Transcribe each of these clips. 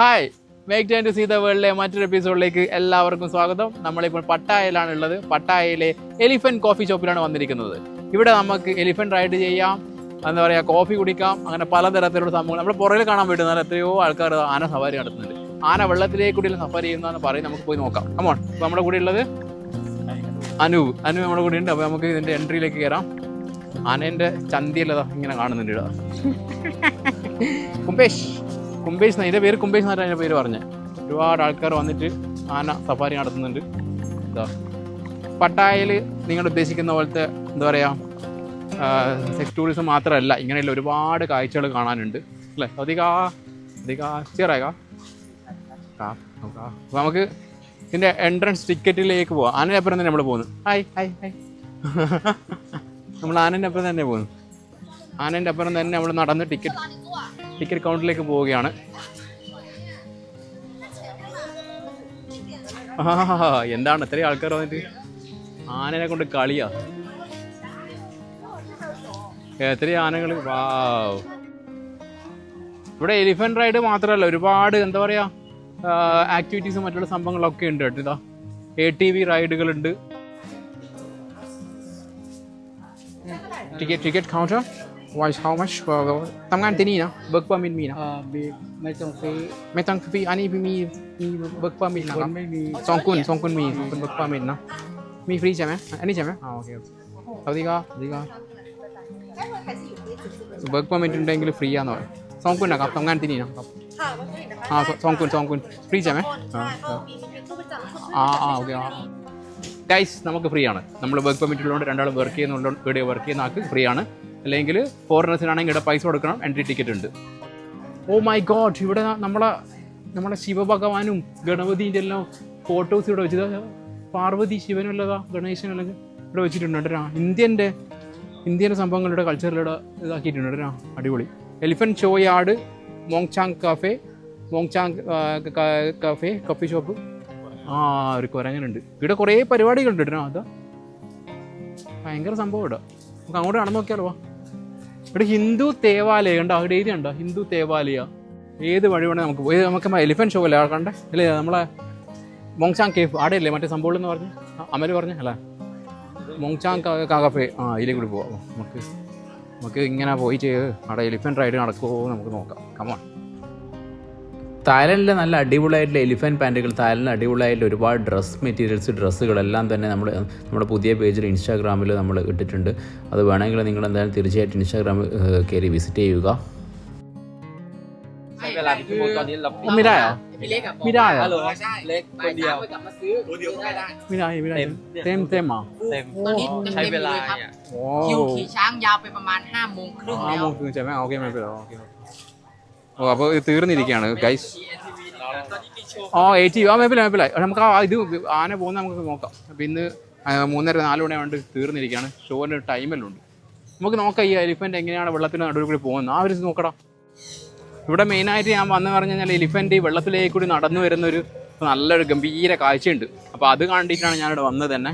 Hi make time to see the വേൾഡിലെ മറ്റൊരു എപ്പിസോഡിലേക്ക് എല്ലാവർക്കും സ്വാഗതം. നമ്മളിപ്പോൾ പട്ടായയിലാണ് ഉള്ളത് പട്ടായയിലെ എലിഫന്റ് കോഫി ഷോപ്പിലാണ് വന്നിരിക്കുന്നത്. ഇവിടെ നമുക്ക് എലിഫന്റ് റൈഡ് ചെയ്യാം. എന്താ പറയുക കോഫി കുടിക്കാം. അങ്ങനെ പലതരത്തിലുള്ള സംഭവങ്ങൾ. നമ്മൾ പുറകിൽ കാണാൻ പറ്റുന്ന എത്രയോ ആൾക്കാർ ആന സവാരി നടത്തുന്നുണ്ട്. ആന വെള്ളത്തിലേക്ക് കൂടി സഫാരി ചെയ്യുന്നതെന്ന് പറയും നമുക്ക് പോയി നോക്കാം. കമോൺ അപ്പോൾ നമ്മുടെ കൂടെ ഉള്ളത് അനു അനു നമ്മുടെ കൂടെ ഉണ്ട്. അപ്പോൾ നമുക്ക് ഇതിന്റെ എൻട്രിയിലേക്ക് കയറാം ആനേന്റെ ചന്തിയല്ലതാ ഇങ്ങനെ കാണുന്നുണ്ട്. ഇടാ കുംബേഷ് കുംബേഷ് എന്റെ ഇതിന്റെ പേര് എന്നാണ് അതിന്റെ പേര് പറഞ്ഞത് ഒരുപാട് ആൾക്കാർ വന്നിട്ട് ആന സഫാരി നടത്തുന്നുണ്ട്. എന്താ പട്ടായയിൽ നിങ്ങൾ ഉദ്ദേശിക്കുന്ന പോലത്തെ എന്താ പറയുക സെക്സ് ടൂറിസം മാത്രമല്ല ഇങ്ങനെയുള്ള ഒരുപാട് കാഴ്ചകൾ കാണാനുണ്ട്. അല്ലേ? അധിക അധിക ചേറാക അപ്പോൾ നമുക്ക് ഇതിന്റെ എൻട്രൻസ് ടിക്കറ്റിലേക്ക് പോവാം. ആനന്റെ അപ്പുറം തന്നെ നമ്മൾ പോകുന്നു. ഹായ് ഹായ് ഹായ് നമ്മൾ ആനന്റെ അപ്പുറം തന്നെ പോകുന്നു. ആനന്റെ അപ്പുറം തന്നെ നമ്മൾ നടന്ന് ടിക്കറ്റ് ടിക്കറ്റ് കൗണ്ടറിലേക്ക് പോവുകയാണ്. ആ എന്താണ് ഇത്രയും ആൾക്കാർ വന്നിട്ട്? ആനനെ കൊണ്ട് കളിയാ. എത്രയും ആനകൾ വാവ്. ഇവിടെ എലിഫന്റ് റൈഡ് മാത്രമല്ല ഒരുപാട് എന്താ പറയാ ആക്ടിവിറ്റീസും മറ്റുള്ള സംഭവങ്ങളൊക്കെ ഉണ്ട് കേട്ടോ ഇതാ. A T V റൈഡുകളുണ്ട് ticket ticket counter Why how much ทำงานที่นี่นะ work permit มีนะ work permit นะคคนรับไม่มีสองคนสองคนมีสองคน work permit เนาะมีฟรีใช่ไหมอันนี้ใช่ไหมอ๋อโอเคโอเคสวัสดีครับสวัสดีครับ work permit ണ്ടെങ്കിൽ ഫ്രീ ആണോ สองคนนะครับทำงานที่นี่นะครับ ค่ะวันนี้นะคะอ่าสองคนสองคนฟรีใช่ไหม คนใช่เขามีตู้ประจำ ആ ആ ഓക്കെ ആ ഗൈസ് ആണ് നമ്മൾ വർക്ക് പെർമിറ്റ് വർക്ക് വർക്ക് ചെയ്യുന്ന ആൾക്ക് ആണ് അല്ലെങ്കിൽ ഫോറിനേഴ്സിനാണെങ്കിൽ ഇവിടെ പൈസ കൊടുക്കണം എൻട്രി ടിക്കറ്റ് ഉണ്ട്. ഓ മൈ ഗോഡ് ഇവിടെ നമ്മളെ നമ്മളെ ശിവഭഗവാനും ഗണപതിന്റെ എല്ലാം ഫോട്ടോസ് ഇവിടെ വെച്ചത് പാർവതി ശിവനും അല്ലതാ ഗണേശനും അല്ലെങ്കിൽ ഇവിടെ വെച്ചിട്ടുണ്ട് കേട്ടോ ഇന്ത്യന്റെ ഇന്ത്യൻ സംഭവങ്ങളുടെ കൾച്ചറിലൂടെ ഇതാക്കിയിട്ടുണ്ട് അടിപൊളി. Elephant show yard Mongchang cafe Mongchang cafe coffee shop ആ ഒരു കുരങ്ങനുണ്ട്. ഇവിടെ കുറേ പരിപാടികളുണ്ട് കേട്ടോ അതാ ഭയങ്കര സംഭവം ഇവിടെ. നമുക്ക് അങ്ങോട്ട് നടന്നു നോക്കിയാലോ. ഇവിടെ ഹിന്ദു ദേവാലയം ഉണ്ടോ അവിടെ എഴുതി ഉണ്ടോ ഹിന്ദു ദേവാലയ ഏത് വഴി വേണേൽ നമുക്ക് പോയി. നമുക്ക് എലിഫന്റ് ഷോ അല്ലേ? കണ്ടേ? അല്ലേ? നമ്മളെ മോങ്ചാങ് കേഫ് അവിടെ അല്ലേ മറ്റേ സംഭവം എന്ന് പറഞ്ഞു. അമൽ പറഞ്ഞു അല്ലേ? മോങ്ചാങ് കാഫേ ആ ഇതിലേക്ക് കൂടി പോവാം. നമുക്ക് നമുക്ക് ഇങ്ങനെ പോയിട്ട് അവിടെ എലിഫന്റ് റൈഡ് നടക്കുമോ നമുക്ക് നോക്കാം. കമോൺ തായ്ലൻഡിലെ നല്ല അടിപൊളിയായിട്ടുള്ള എലിഫൻറ്റ് പാൻറ്റുകൾ തായ്ലൻഡിൽ അടിപൊളിയായിട്ടുള്ള ഒരുപാട് ഡ്രസ് മെറ്റീരിയൽസ് ഡ്രസ്സുകളെല്ലാം തന്നെ നമ്മൾ നമ്മുടെ പുതിയ പേജിൽ ഇൻസ്റ്റാഗ്രാമിൽ നമ്മൾ ഇട്ടിട്ടുണ്ട് അത് വേണമെങ്കിൽ നിങ്ങൾ എന്തായാലും തീർച്ചയായിട്ടും ഇൻസ്റ്റാഗ്രാമിൽ കയറി വിസിറ്റ് ചെയ്യുക ใช้เวลาเป็นชั่วโมงตอนนี้เรา ไม่ได้เหรอ พี่เล็กกับ ไม่ได้เหรอ ฮัลโหลเล็กคนเดียว ไปกลับมาซื้อ คนเดียวไม่ได้ ไม่ได้ไม่ได้ เต็ม เต็มเต็มเหรอ่ะ เต็ม ตอนนี้เต็ม ใช้เวลา เลยครับ เนี่ย โอ้ คิวขี่ช้างยาวไปประมาณ5โมงครึ่ง ആ แล้ว മോക്ക്ใช่ไหมഓക്കെ ഓക്കെ ഓക്കെ ഓ അപ്പോൾ ഇത് തീർന്നിരിക്കുകയാണ് ഗൈസ് ഓ എയ്റ്റി ആ മേപ്പില്ല മേപ്പിലായി നമുക്ക് ആ ഇത് ആന പോകുന്ന നമുക്ക് നോക്കാം. അപ്പോൾ ഇന്ന് മൂന്നര നാല് മണിയാണ്ട് തീർന്നിരിക്കുകയാണ്. ഷോന്റെ ടൈമെല്ലാം ഉണ്ട്. നമുക്ക് നോക്കാം ഈ എലിഫന്റ് എങ്ങനെയാണ് വെള്ളത്തിന് നടുവിൽ കൂടി പോകുന്നത്. ആ ഒരു നോക്കടാ. ഇവിടെ മെയിനായിട്ട് ഞാൻ വന്നു പറഞ്ഞു കഴിഞ്ഞാൽ എലിഫന്റ് ഈ വെള്ളത്തിലേക്ക് കൂടി നടന്നു വരുന്ന ഒരു നല്ലൊരു ഗംഭീര കാഴ്ചയുണ്ട്. അപ്പോൾ അത് കണ്ടിട്ടാണ് ഞാനിവിടെ വന്നത് തന്നെ.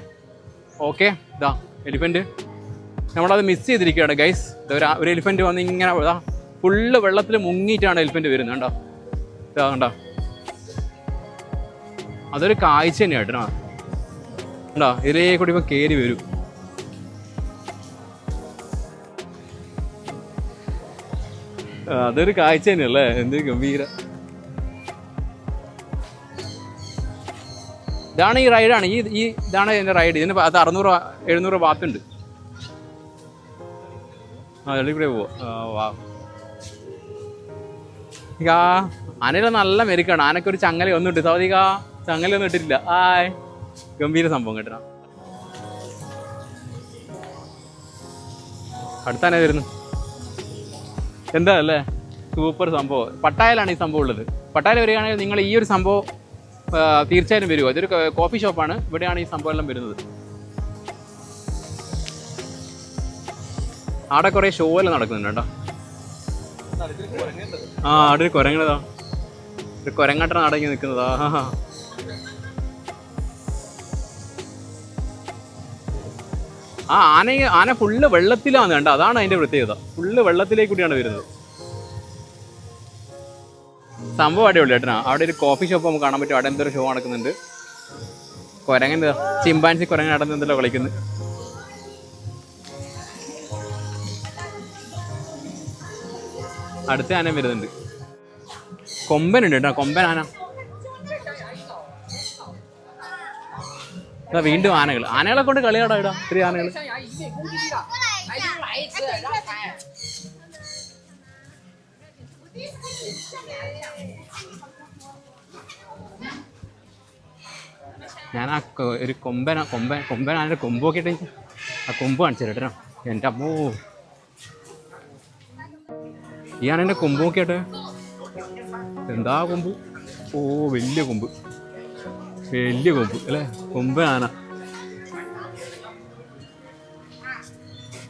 ഓക്കെ ഇതാ എലിഫന്റ് നമ്മളത് മിസ് ചെയ്തിരിക്കുകയാണ് ഗൈസ് ഒരു എലിഫന്റ് വന്ന് ഇങ്ങനെ ഇതാ ഫുള്ള് വെള്ളത്തിൽ മുങ്ങിയിട്ടാണ് എലിഫന്റ് വരുന്നത് കണ്ടോ? ഇതാ കണ്ടോ? അതൊരു കാഴ്ച തന്നെയാണ് കേട്ടോ. കണ്ടോ? ഇതിലേ കൂടി ഇപ്പം കയറി വരും അതൊരു കാഴ്ച തന്നെയല്ലേ എന്ത് ഗംഭീര. ഇതാണ് ഈ റൈഡാണ് ഈ ഈ ഇതാണ് എന്റെ റൈഡ് ഇതിന് അത് അറുന്നൂറ് എഴുന്നൂറ് വാത്തുണ്ട്. ആ വെള്ളി കൂടെ പോവാ ആ, വാ ഇക ആനയുടെ നല്ല മെരുക്കാണ്. ആനക്ക് ഒരു ചങ്ങല ഒന്നും ഇട്ട് സൗദിക ചങ്ങല ഒന്നും ഇട്ടിട്ടില്ല. ആയ് ഗംഭീര സംഭവം കേട്ടോ. അടുത്താനേ വരുന്നു. എന്താ അല്ലേ സൂപ്പർ സംഭവം. പട്ടായലാണ് ഈ സംഭവം ഉള്ളത്. പട്ടായയിൽ വരികയാണെങ്കിൽ നിങ്ങൾ ഈ ഒരു സംഭവം തീർച്ചയായും വരുമോ ഇതൊരു കോഫി ഷോപ്പാണ്. ഇവിടെയാണ് ഈ സംഭവം എല്ലാം വരുന്നത്. അവിടെ കുറേ ഷോ എല്ലാം നടക്കുന്നുണ്ട് കേട്ടോ. ആ അവിടെ കുരങ്ങണതാ ഒരു കുരങ്ങാട്ടം അടങ്ങി നിൽക്കുന്നതാ. ആ ആന ആന ഫുള്ള് വെള്ളത്തിലാണ് കണ്ട? അതാണ് അതിന്റെ പ്രത്യേകത. ഫുള്ള് വെള്ളത്തിലേക്ക് കൂടിയാണ് വരുന്നത്. സംഭവം അടിപൊളി ഏട്ടനാ അവിടെ ഒരു കോഫി ഷോപ്പ് നമുക്ക് കാണാൻ പറ്റും. അവിടെ എന്തൊരു ഷോ നടക്കുന്നുണ്ട്. കുരങ്ങൻ ചിമ്പാൻസി കുരങ്ങൻ നടന്ന് എന്തെല്ലാം കളിക്കുന്നു. അടുത്ത ആന വരുന്നുണ്ട്. കൊമ്പനുണ്ട് കേട്ടോ കൊമ്പൻ ആന. വീണ്ടും ആനകൾ. ആനകളെ കൊണ്ട് കളിയാടാ ഇടാ ഇത്തിരി ആനകൾ ഞാൻ ആ ഒരു കൊമ്പൻ കൊമ്പൻ കൊമ്പൻ ആനയുടെ കൊമ്പൊക്കെ എനിക്ക് ആ കൊമ്പ് കാണിച്ചു കേട്ടോ. എന്റെ അമ്മോ. ഈ ആനേന്റെ കൊമ്പ് നോക്കിയാട്ടെ? എന്താ കൊമ്പ്? ഓ വലിയ കൊമ്പ്. വലിയ കൊമ്പ് അല്ലേ? കൊമ്പ് ആന.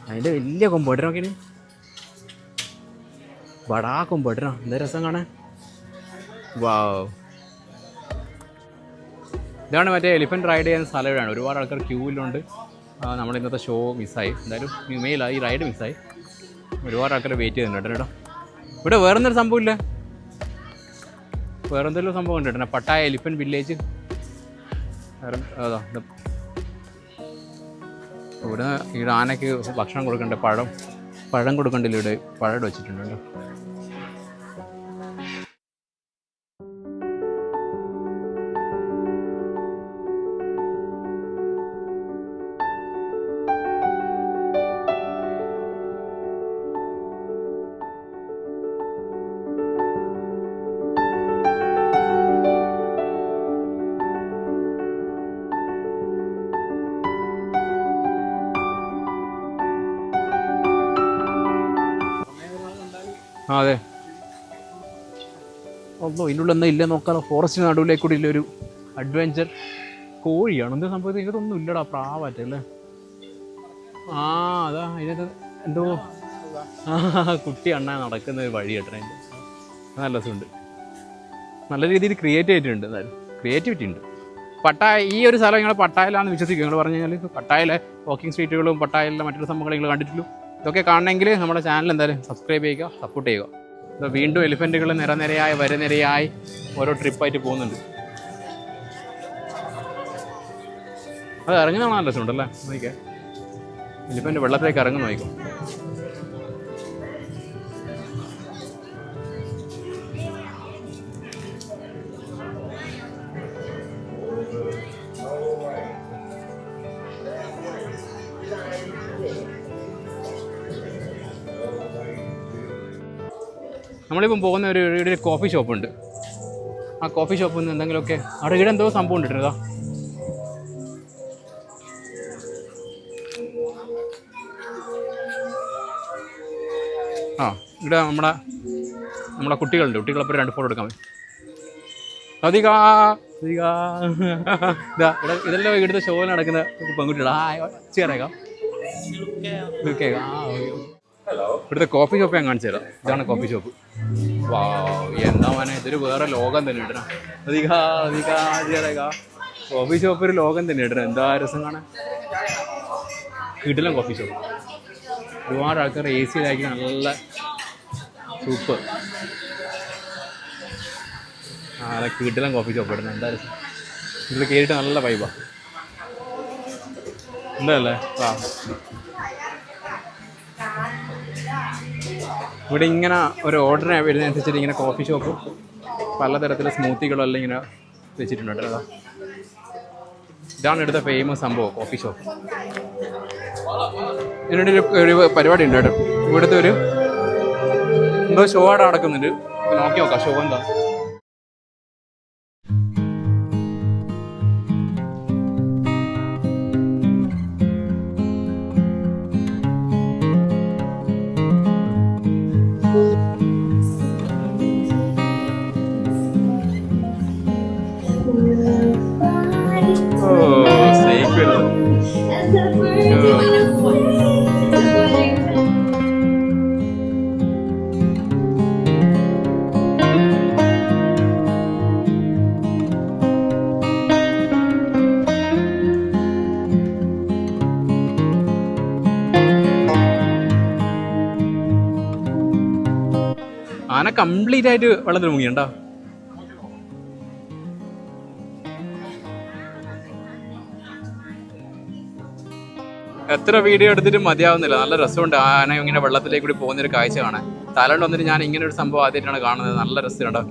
അതിന്റെ വലിയ കൊമ്പ് ഇടണം നോക്കിന്? വടാ കൊമ്പ് ഇടണം എന്താ രസം കാണാൻ? വാവ്. ഇതാണ് മറ്റേ എലിഫന്റ് റൈഡ് ചെയ്യുന്ന സ്ഥലം ഇവിടെയാണ്. ഒരുപാട് ആൾക്കാർ ക്യൂവിലുണ്ട് നമ്മുടെ ഇന്നത്തെ ഷോ മിസ്സായി എന്തായാലും മെയിലായി ഈ റൈഡ് മിസ്സായി ഒരുപാട് ആൾക്കാർ വെയിറ്റ് ചെയ്യുന്നുണ്ട് കേട്ടോ. ഇവിടെ വേറെന്തൊരു സംഭവം ഇല്ല വേറെന്തെങ്കിലും സംഭവം ഉണ്ട് കേട്ടോ പട്ടായ എലിപ്പൻ വില്ലേജ്. ഇവിടെ ഈ ആനയ്ക്ക് ഭക്ഷണം കൊടുക്കണ്ട പഴം പഴം കൊടുക്കണ്ടില്ല ഇവിടെ പഴം വെച്ചിട്ടുണ്ട് ആ അതെ. ഒന്നും ഇതിനുള്ള ഇല്ല നോക്കാലോ. ഫോറസ്റ്റ് നടുവിലേക്ക് കൂടി ഒരു അഡ്വഞ്ചർ. കോഴിയാണ്? എന്താ സംഭവത്തിൽ ഇതൊന്നും ഇല്ലടാ പ്രാവറ്റ അല്ലേ? ആ അതാ അതിനകത്ത് എന്തോ കുട്ടി അണ്ണ നടക്കുന്ന ഒരു വഴി കേട്ടോ അതിന്റെ നല്ല രസമുണ്ട്. നല്ല രീതിയിൽ ക്രിയേറ്റ് ചെയ്തിട്ടുണ്ട് എന്തായാലും ക്രിയേറ്റിവിറ്റി ഉണ്ട്. പട്ടായ ഈ ഒരു സ്ഥലം നിങ്ങൾ പട്ടായലാണെന്ന് വിശ്വസിക്കും. നിങ്ങൾ പറഞ്ഞു കഴിഞ്ഞാൽ പട്ടായയിലെ വാക്കിംഗ് സ്ട്രീറ്റുകളും പട്ടായയിലെ മറ്റൊരു സംഭവങ്ങൾ നിങ്ങൾ കണ്ടിട്ടുള്ളൂ ഇതൊക്കെ കാണണമെങ്കിൽ നമ്മുടെ ചാനൽ എന്തായാലും സബ്സ്ക്രൈബ് ചെയ്യുക സപ്പോർട്ട് ചെയ്യുക. ഇപ്പോൾ വീണ്ടും എലിഫന്റുകൾ നിരനിരയായി വരനിരയായി ഓരോ ട്രിപ്പായിട്ട് പോകുന്നുണ്ട്. അത് ഇറങ്ങുന്ന കാണാൻ രസമുണ്ടല്ലേ? നോക്കിക്കേ. എലിഫന്റ് വെള്ളത്തിലേക്ക് ഇറങ്ങുന്ന നോക്കിക്കോ. നമ്മളിപ്പം പോകുന്ന ഒരു ഇവിടെ ഒരു കോഫി ഷോപ്പുണ്ട് ആ കോഫി ഷോപ്പിൽ നിന്ന് എന്തെങ്കിലുമൊക്കെ അവിടെ ഇവിടെ എന്തോ സംഭവം ഉണ്ടിട്ടോ ആ ഇവിടെ നമ്മുടെ നമ്മുടെ കുട്ടികളുണ്ട്. കുട്ടികളപ്പോൾ രണ്ട് ഫോട്ടോ എടുക്കാൻ പറ്റും. ഇതാ ഇവിടെ ഇതെല്ലാം ഇവിടുത്തെ ഷോയിൽ നടക്കുന്ന പെൺകുട്ടികളാ. ഇവിടുത്തെ കോഫി ഷോപ്പ് ഞാൻ കാണിച്ചു തരാം. ഇതാണ് കോഫി ഷോപ്പ് എന്താ മോനെ? ഇതൊരു വേറെ ലോകം തന്നെ ഇടണം. അധികാ അധികാ കോഫി ഷോപ്പ് ഒരു ലോകം തന്നെ ഇടണം. എന്താ രസം കാണാൻ? കിടിലം കോഫി ഷോപ്പ് ഒരുപാട് ആൾക്കാർ എ സിയിലാക്കി നല്ല സൂപ്പർ ആ കിട്ടില്ല കോഫി ഷോപ്പ് ഇടുന്നത്? എന്താ രസം? ഇതിൽ കയറിയിട്ട് നല്ല വൈബാ എന്താ അല്ലേ? വാ. ഇവിടെ ഇങ്ങനെ ഒരു ഓർഡർ വരുന്നതനുസരിച്ചിട്ട് ഇങ്ങനെ കോഫി ഷോപ്പ് പലതരത്തിലെ സ്മൂത്തികളും എല്ലാം ഇങ്ങനെ വെച്ചിട്ടുണ്ട് കേട്ടോ. ഇതാണ് ഇവിടുത്തെ ഫേമസ് സംഭവം കോഫി ഷോപ്പ് ഇതിനിടെ ഒരു പരിപാടി ഉണ്ട് കേട്ടോ. ഇവിടുത്തെ ഒരു എന്തോ ഷോ അവിടെ നടക്കുന്നുണ്ട് നോക്കി നോക്കാം ഷോ എന്താ? കംപ്ലീറ്റ് ആയിട്ട് വെള്ളത്തിൽ മുങ്ങിയുണ്ടോ എത്ര വീഡിയോ എടുത്തിട്ട് മതിയാവുന്നില്ല. നല്ല രസമുണ്ട്. ആന ഇങ്ങനെ വെള്ളത്തിലേക്ക് കൂടി പോകുന്ന ഒരു കാഴ്ച കാണാൻ. തലണ്ട് വന്നിട്ട് ഞാൻ ഇങ്ങനെ ഒരു സംഭവം ആദ്യമായിട്ടാണ് കാണുന്നത്. നല്ല രസമുണ്ട്.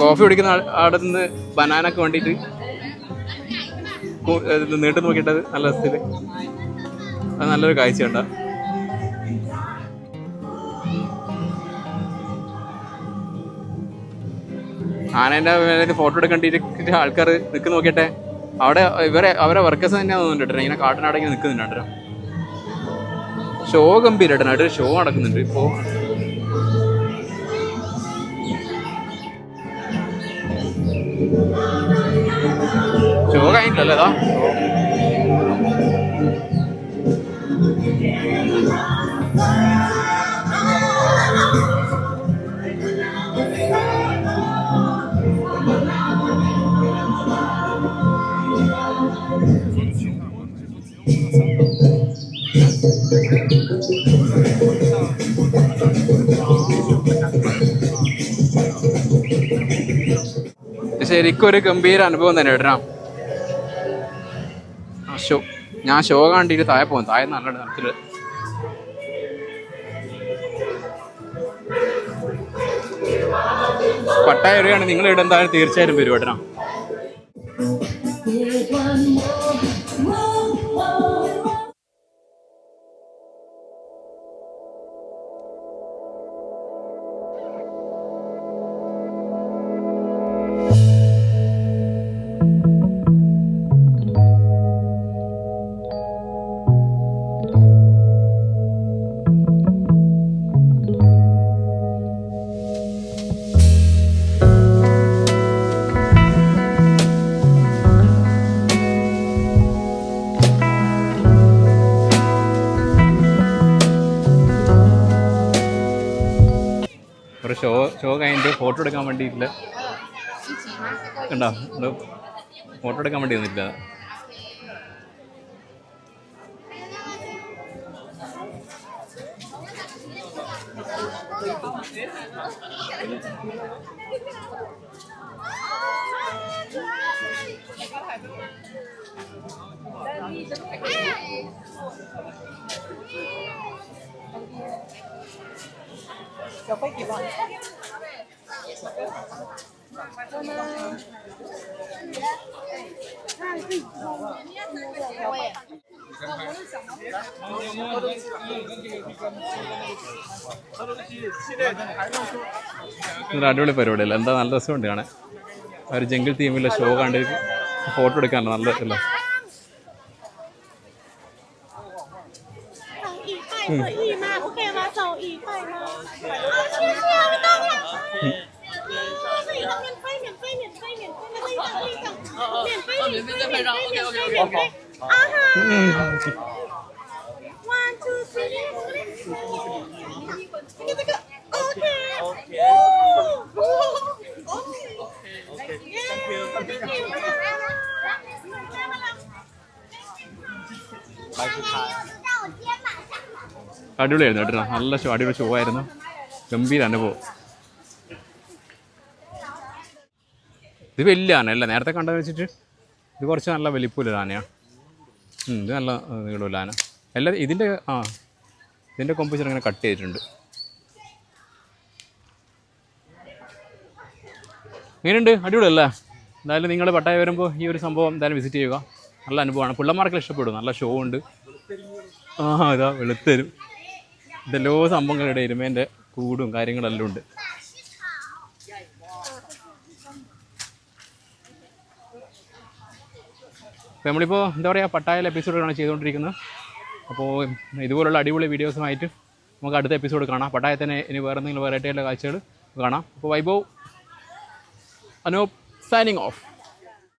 കോഫി കുടിക്കുന്ന അവിടെ നിന്ന് ബനാനൊക്കെ വേണ്ടിയിട്ട് നീട്ടു നോക്കിയിട്ടത് നല്ല രസത്തിൽ. അത് നല്ലൊരു കാഴ്ചയുണ്ടാവും ആനേന്റെ ഫോട്ടോ എടുക്കേണ്ടിട്ട് ആൾക്കാർ നിൽക്കു നോക്കിയിട്ടെ. അവിടെ ഇവരെ അവരെ വർക്കേഴ്സ് തന്നെ തോന്നുന്നുണ്ട് ഇങ്ങനെ കാട്ടിനടങ്ങി നിൽക്കുന്നുണ്ട് ഷോ ഗംഭീരട്ടോ അവിടെ ഷോ നടക്കുന്നുണ്ട് ഇപ്പോൾ ഷോ കഴിഞ്ഞില്ലല്ലോ അതാ ശരിക്കും ഒരു ഗംഭീര അനുഭവം തന്നെ ഇടണം ഷോ ഞാൻ ഷോ കണ്ടിട്ട് താഴെ പോകും. താഴെ നല്ല നടത്തിൽ പട്ടായ വരികയാണ് നിങ്ങൾ ഇവിടെ എന്തായാലും തീർച്ചയായിട്ടും വരും ഫോട്ടോ എടുക്കാൻ വേണ്ടിയിട്ടില്ല. കണ്ടോ? ഫോട്ടോ എടുക്കാൻ വേണ്ടി വന്നിട്ടില്ല. ഇതൊരു പരിപാടി പരിപാടിയല്ല? എന്താ നല്ല രസമുണ്ട് കാണാൻ. ഒരു ജംഗിൾ തീമിലെ ഷോ കണ്ട് ഫോട്ടോ എടുക്കാനല്ല നല്ല അല്ല 走可以的，免费，免费，免费，免费，免费。啊哈！One two three，这个这个 OK。അടിപൊളിയായിരുന്നു കേട്ടോ നല്ല ഷോ അടിപൊളി ഷോ ആയിരുന്നു ഗംഭീര അനുഭവം ഇത് വലിയ ആനയല്ല? നേരത്തെ കണ്ടത് വെച്ചിട്ട് ഇത് കുറച്ച് നല്ല വലിപ്പമില്ല ആനയാണ് ഇത് നല്ല നീളമില്ല ആന. എല്ലാ ഇതിന്റെ ആ ഇതിന്റെ കൊമ്പ് ചെറുങ്ങനെ കട്ട് ചെയ്തിട്ടുണ്ട്. എങ്ങനെയുണ്ട് അടിപൊളിയല്ലേ? എന്തായാലും നിങ്ങൾ പട്ടായ വരുമ്പോൾ ഈ ഒരു സംഭവം എന്തായാലും വിസിറ്റ് ചെയ്യുക. നല്ല അനുഭവമാണ്. പിള്ളമാർക്ക് ഇഷ്ടപ്പെടും. നല്ല ഷോ ഉണ്ട്. ആ ഇതാ വെളുത്തരും. ഇതെല്ലോ സംഭവങ്ങളുടെ എരുമേന്റെ കൂടും കാര്യങ്ങളെല്ലാം ഉണ്ട്. അപ്പോൾ നമ്മളിപ്പോൾ എന്താ പറയുക പട്ടായയിലെ എപ്പിസോഡുകളാണ് ചെയ്തുകൊണ്ടിരിക്കുന്നത്. അപ്പോൾ ഇതുപോലുള്ള അടിപൊളി വീഡിയോസുമായിട്ട് നമുക്ക് അടുത്ത എപ്പിസോഡ് കാണാം. പട്ടായ തന്നെ ഇനി വേറെ എന്തെങ്കിലും വെറൈറ്റി ആയിട്ടുള്ള കാഴ്ചകൾ കാണാം. അപ്പോൾ വൈഭവ് അനോ സൈനിങ് ഓഫ്